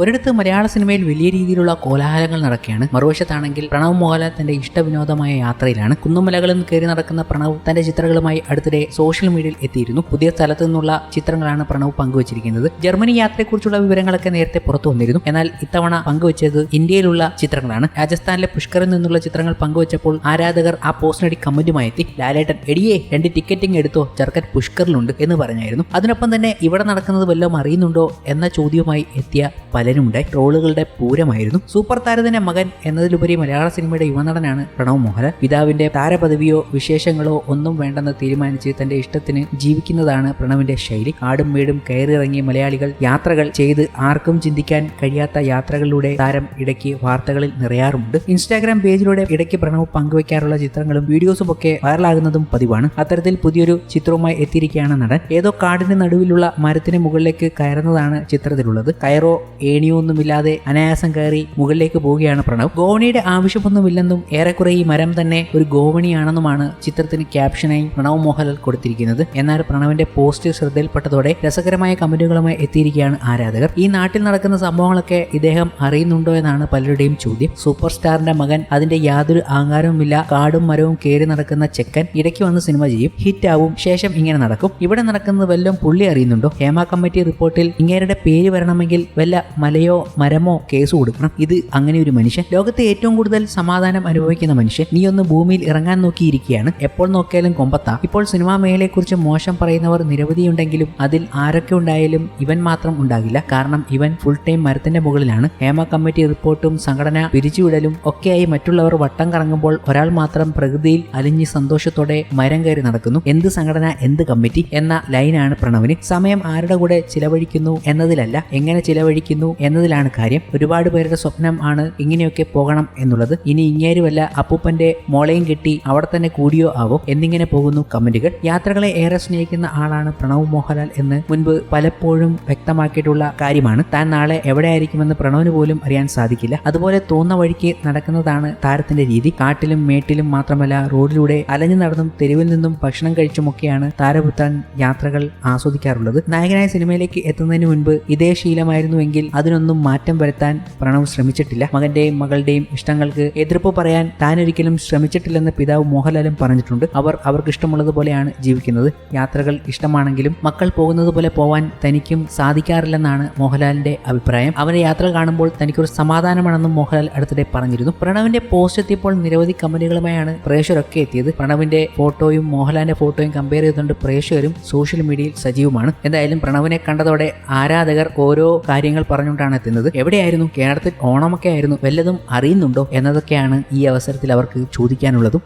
ഒരിടത്ത് മലയാള സിനിമയിൽ വലിയ രീതിയിലുള്ള കോലാഹലങ്ങൾ നടക്കുകയാണ്. മറുവശത്താണെങ്കിൽ പ്രണവ് മോഹൻലാൽ തന്റെ ഇഷ്ടവിനോദമായ യാത്രയിലാണ്. കുന്നുമലകളിൽ നിന്ന് കയറി നടക്കുന്ന പ്രണവ് തന്റെ ചിത്രങ്ങളുമായി അടുത്തിടെ സോഷ്യൽ മീഡിയയിൽ എത്തിയിരുന്നു. പുതിയ സ്ഥലത്തു നിന്നുള്ള ചിത്രങ്ങളാണ് പ്രണവ് പങ്കുവച്ചിരിക്കുന്നത്. ജർമ്മനി യാത്രയെക്കുറിച്ചുള്ള വിവരങ്ങളൊക്കെ നേരത്തെ പുറത്തു വന്നിരുന്നു. എന്നാൽ ഇത്തവണ പങ്കുവച്ചത് ഇന്ത്യയിലുള്ള ചിത്രങ്ങളാണ്. രാജസ്ഥാനിലെ പുഷ്കറിൽ നിന്നുള്ള ചിത്രങ്ങൾ പങ്കുവച്ചപ്പോൾ ആരാധകർ ആ പോസ്റ്റിനടി കമന്റുമായി എത്തി ലാലേട്ടൻ എടിയേ രണ്ട് ടിക്കറ്റിംഗ് എടുത്തോ? ചെറുക്കൻ പുഷ്കറിലുണ്ട് എന്ന് പറഞ്ഞായിരുന്നു. അതിനൊപ്പം തന്നെ ഇവിടെ നടക്കുന്നത് വല്ലതും അറിയുന്നുണ്ടോ എന്ന ചോദ്യവുമായി എത്തിയ പലരുമുണ്ടായി. ട്രോളുകളുടെ പൂരമായിരുന്നു സൂപ്പർ താരത്തിന്റെ മകൻ എന്നതിലുപരി മലയാള സിനിമയുടെ യുവനടനാണ് പ്രണവ് മോഹൻലാൽ പിതാവിന്റെ താരപദവിയോ വിശേഷങ്ങളോ ഒന്നും വേണ്ടെന്ന് തീരുമാനിച്ച് തന്റെ ഇഷ്ടത്തിന് ജീവിക്കുന്നതാണ് പ്രണവിന്റെ ശൈലി. കാടും വീടും കയറിറങ്ങി മലയാളികൾ യാത്രകൾ ചെയ്ത് ആർക്കും ചിന്തിക്കാൻ കഴിയാത്ത യാത്രകളിലൂടെ താരം ഇടയ്ക്ക് വാർത്തകളിൽ നിറയാറുണ്ട് ഇൻസ്റ്റാഗ്രാം പേജിലൂടെ ഇടയ്ക്ക് പ്രണവ് പങ്കുവയ്ക്കാറുള്ള ചിത്രങ്ങളും വീഡിയോസും ഒക്കെ വൈറലാകുന്നതും പതിവാണ്. അത്തരത്തിൽ പുതിയൊരു ചിത്രവുമായി എത്തിയിരിക്കുകയാണ് നടൻ. ഏതോ കാടിന്റെ നടുവിലുള്ള മരത്തിന് മുകളിലേക്ക് കയറുന്നതാണ് ചിത്രത്തിലുള്ളത്. കയറോ ഏണിയോ ഒന്നുമില്ലാതെ അനായാസം കയറി മുകളിലേക്ക് പോവുകയാണ് പ്രണവ്. ഗോവണിയുടെ ആവശ്യമൊന്നുമില്ലെന്നും ഏറെക്കുറെ ഈ മരം തന്നെ ഒരു ഗോവണിയാണെന്നുമാണ് ചിത്രത്തിന് ക്യാപ്ഷനായി പ്രണവ് മോഹൻലാൽ കൊടുത്തിരിക്കുന്നത്. എന്നാൽ പ്രണവിന്റെ പോസ്റ്റ് ശ്രദ്ധയിൽപ്പെട്ടതോടെ രസകരമായ കമന്റുകളുമായി എത്തിയിരിക്കുകയാണ് ആരാധകർ. ഈ നാട്ടിൽ നടക്കുന്ന സംഭവങ്ങളൊക്കെ ഇദ്ദേഹം അറിയുന്നുണ്ടോ എന്നാണ് പലരുടെയും ചോദ്യം. സൂപ്പർ സ്റ്റാറിന്റെ മകൻ അതിന്റെ യാതൊരു ആകാരവുമില്ല. കാടും മരവും കയറി നടക്കുന്ന ചെക്കൻ ഇടയ്ക്ക് വന്ന് സിനിമ ചെയ്യും. ഹിറ്റ് ആവും ശേഷം ഇങ്ങനെ നടക്കും. ഇവിടെ നടക്കുന്നത് വല്ലതും പുള്ളി അറിയുന്നുണ്ടോ? ഹേമ കമ്മിറ്റി റിപ്പോർട്ടിൽ ഇങ്ങേരുടെ പേര് വരണമെങ്കിൽ വല്ല മലയോ മരമോ കേസ് കൊടുക്കണം. ഇത് അങ്ങനെ ഒരു മനുഷ്യൻ. ലോകത്തെ ഏറ്റവും കൂടുതൽ സമാധാനം അനുഭവിക്കുന്ന മനുഷ്യൻ. നീ ഒന്ന് ഭൂമിയിൽ ഇറങ്ങാൻ നോക്കിയിരിക്കുകയാണ്. എപ്പോൾ നോക്കിയാലും കൊമ്പത്താ. ഇപ്പോൾ സിനിമാ മേഖലയെക്കുറിച്ച് മോശം പറയുന്നവർ നിരവധിയുണ്ടെങ്കിലും അതിൽ ആരൊക്കെ ഉണ്ടായാലും ഇവൻ മാത്രം ഉണ്ടാകില്ല. കാരണം ഇവൻ ഫുൾ ടൈം മരത്തിന്റെ മുകളിലാണ്. ഹേമ കമ്മിറ്റി റിപ്പോർട്ടും സംഘടന പിരിച്ചുവിടലും ഒക്കെയായി മറ്റുള്ളവർ വട്ടം കറങ്ങുമ്പോൾ ഒരാൾ മാത്രം പ്രകൃതിയിൽ അലിഞ്ഞ് സന്തോഷത്തോടെ മരം കയറി നടക്കുന്നു. എന്ത് സംഘടന എന്ത് കമ്മിറ്റി എന്ന ലൈനാണ് പ്രണവിന്. സമയം ആരുടെ കൂടെ ചിലവഴിക്കുന്നു എന്നതിലല്ല. എങ്ങനെ ചിലവഴിക്കുന്നു എന്നതിലാണ് കാര്യം. ഒരുപാട് പേരുടെ സ്വപ്നം ആണ് ഇങ്ങനെയൊക്കെ പോകണം എന്നുള്ളത്. ഇനി ഇങ്ങേരുമല്ല അപ്പൂപ്പന്റെ മോളയും കെട്ടി അവിടെ തന്നെ കൂടിയോ ആവോ. എന്നിങ്ങനെ പോകുന്നു കമന്റുകൾ. യാത്രകളെ ഏറെ സ്നേഹിക്കുന്ന ആളാണ് പ്രണവ് മോഹൻലാൽ എന്ന് മുൻപ് പലപ്പോഴും വ്യക്തമാക്കിയിട്ടുള്ള കാര്യമാണ്. താൻ നാളെ എവിടെയായിരിക്കുമെന്ന് പ്രണവിന് പോലും അറിയാൻ സാധിക്കില്ല. അതുപോലെ തോന്ന വഴിക്ക് നടക്കുന്നതാണ് താരത്തിന്റെ രീതി. കാട്ടിലും മേട്ടിലും മാത്രമല്ല റോഡിലൂടെ അലഞ്ഞു നടന്നും തെരുവിൽ നിന്നും ഭക്ഷണം കഴിച്ചുമൊക്കെയാണ് താരപുത്രൻ യാത്രകൾ ആസ്വദിക്കാറുള്ളത്. നായകനായ സിനിമയിലേക്ക് എത്തുന്നതിന് മുൻപ് ഇതേ ശീലമായിരുന്നുവെങ്കിൽ അതിനൊന്നും മാറ്റം വരുത്താൻ പ്രണവ് ശ്രമിച്ചിട്ടില്ല. മകന്റെയും മകളുടെയും ഇഷ്ടങ്ങൾക്ക് എതിർപ്പ് പറയാൻ താൻ ഒരിക്കലും ശ്രമിച്ചിട്ടില്ലെന്ന് പിതാവ് മോഹൻലാലും പറഞ്ഞിട്ടുണ്ട്. അവർ അവർക്ക് ഇഷ്ടമുള്ളതുപോലെയാണ് ജീവിക്കുന്നത്. യാത്രകൾ ഇഷ്ടമാണെങ്കിലും മക്കൾ പോകുന്നത് പോലെ പോവാൻ തനിക്കും സാധിക്കാറില്ലെന്നാണ് മോഹൻലാലിന്റെ അഭിപ്രായം. അവന്റെ യാത്ര കാണുമ്പോൾ തനിക്കൊരു സമാധാനമാണെന്നും മോഹൻലാൽ അടുത്തിടെ പറഞ്ഞിരുന്നു. പ്രണവിന്റെ പോസ്റ്റ് എത്തിയപ്പോൾ നിരവധി കമ്പനികളുമായാണ് പ്രേക്ഷകരൊക്കെ എത്തിയത്. പ്രണവിന്റെ ഫോട്ടോയും മോഹൻലാലിന്റെ ഫോട്ടോയും കമ്പയർ ചെയ്തുകൊണ്ട് പ്രേക്ഷകരും സോഷ്യൽ മീഡിയയിൽ സജീവമാണ്. എന്തായാലും പ്രണവിനെ കണ്ടതോടെ ആരാധകർ ഓരോ കാര്യങ്ങൾ പറഞ്ഞുകൊണ്ടാണ് എത്തുന്നത്. എവിടെയായിരുന്നു? കേരളത്തിൽ ഓണമൊക്കെ ആയിരുന്നു. വല്ലതും അറിയുന്നുണ്ടോ എന്നതൊക്കെയാണ് ഈ അവസരത്തിൽ അവർക്ക് ചോദിക്കാനുള്ളതും.